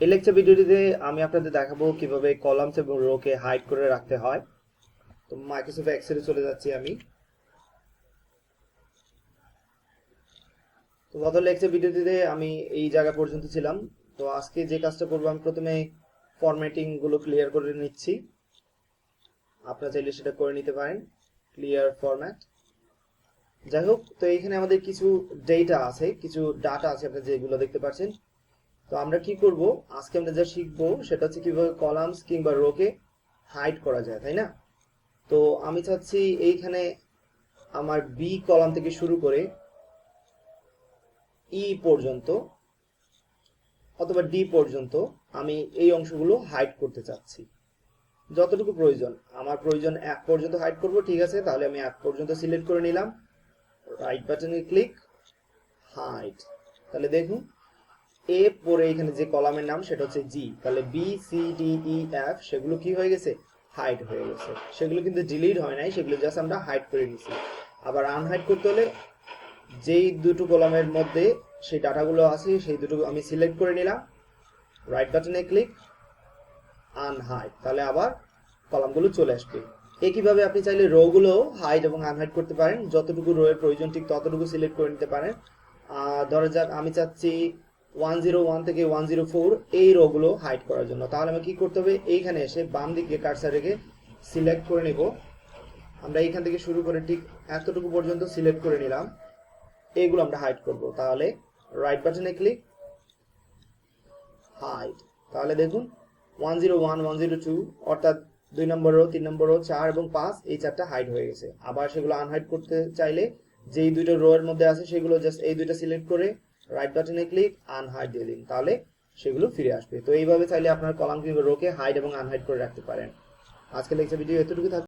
এই লেকচার ভিডিওটিতে আমি আপনাদের দেখাবো কীভাবে কলামস এবং রোকে হাইড করে রাখতে হয়। তো মাইক্রোসফট এক্সেলে চলে যাচ্ছি আমি। তো গত লেকচার ভিডিওটিতে আমি এই জায়গা পর্যন্ত ছিলাম। তো আজকে যে কাজটা করব, আমি প্রথমে ফরম্যাটিংগুলো ক্লিয়ার করে নিচ্ছি। আপনারা চাইলে সেটা করে নিতে পারেন। ক্লিয়ার ফরম্যাট যাই হোক, তো এইখানে আমাদের কিছু ডেটা আছে, কিছু ডাটা আছে আপনারা যেগুলো দেখতে পাচ্ছেন। তো আমরা কি করব? আজকে আমরা যা শিখব সেটা হচ্ছে কীভাবে কলামস কিংবা রোকে হাইড করা যায়, তাই না? তো আমি চাচ্ছি এইখানে আমার বি কলাম থেকে শুরু করে ই পর্যন্ত অথবা ডি পর্যন্ত আমি এই অংশগুলো হাইড করতে চাচ্ছি। যতটুকু প্রয়োজন। আমার প্রয়োজন এক পর্যন্ত হাইড করব, ঠিক আছে? তাহলে আমি এক পর্যন্ত সিলেক্ট করে নিলাম। রাইট বাটনে ক্লিক হাইড তাহলে দেখুন এ পরে এখানে যে কলামের নাম, সেটা হচ্ছে জি তাহলে B C D E F সেগুলো কি হয়ে গেছে? হাইড হয়ে গেছে। সেগুলো কিন্তু ডিলিট হয় নাই, সেগুলো জাস্ট আমরা হাইড করে নিছি। আবার আনহাইড করতে হলে যেই দুটো কলামের মধ্যে সেই ডাটাগুলো আছে, সেই দুটো আমি সিলেক্ট করে নিলাম। রাইট বাটনে ক্লিক আনহাইড তাহলে আবার কলামগুলো চলে আসবে। একইভাবে আপনি চাইলে রো গুলো হাইড এবং আনহাইড করতে পারেন। যতটুকু রোয়ের প্রয়োজন, ঠিক ততটুকু সিলেক্ট করে নিতে পারেন। ধরা যাক, আমি চাচ্ছি ওয়ান জিরো ওয়ান থেকে ওয়ান জিরো ফোর এই রোগুলো হাইড করার জন্য। তাহলে আমি কি করতে হবে? এইখানে এসে বাম দিকে কার্সার রেখে সিলেক্ট করে নেব। আমরা এইখান থেকে শুরু করে ঠিক এতটুকু পর্যন্ত সিলেক্ট করে নিলাম। এইগুলো আমরা হাইড করব। তাহলে রাইট বাটনে ক্লিক হাইড তাহলে দেখুন, one zero one one zero two, অর্থাৎ দুই নম্বর রো তিন নম্বর রো চার এবং পাঁচ, এই চারটা হাইড হয়ে গেছে। আবার সেগুলো আনহাইড করতে চাইলে যেই দুইটা রো এর মধ্যে আছে, সেগুলো জাস্ট এই দুইটা সিলেক্ট করে রাইট বাটনে ক্লিক আনহাইড দিয়ে দিন। তাহলে সেগুলো ফিরে আসবে। তো এইভাবে চাইলে আপনার কলাম কিংবা রোকে হাইড এবং আনহাইড করে রাখতে পারেন। আজকে লেকচার ভিডিও এতটুকু থাকবে